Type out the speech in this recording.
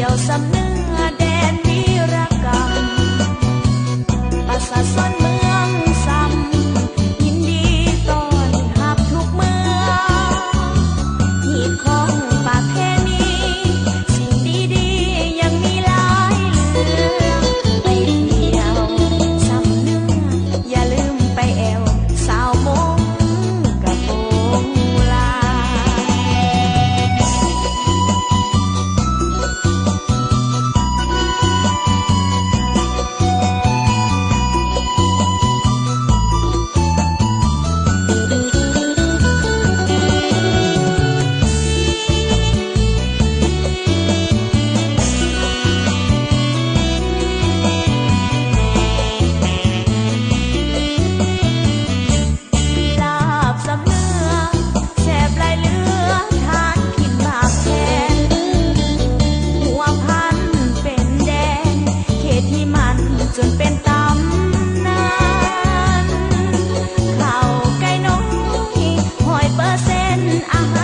ที่ยวสำเนือแดนมี I'm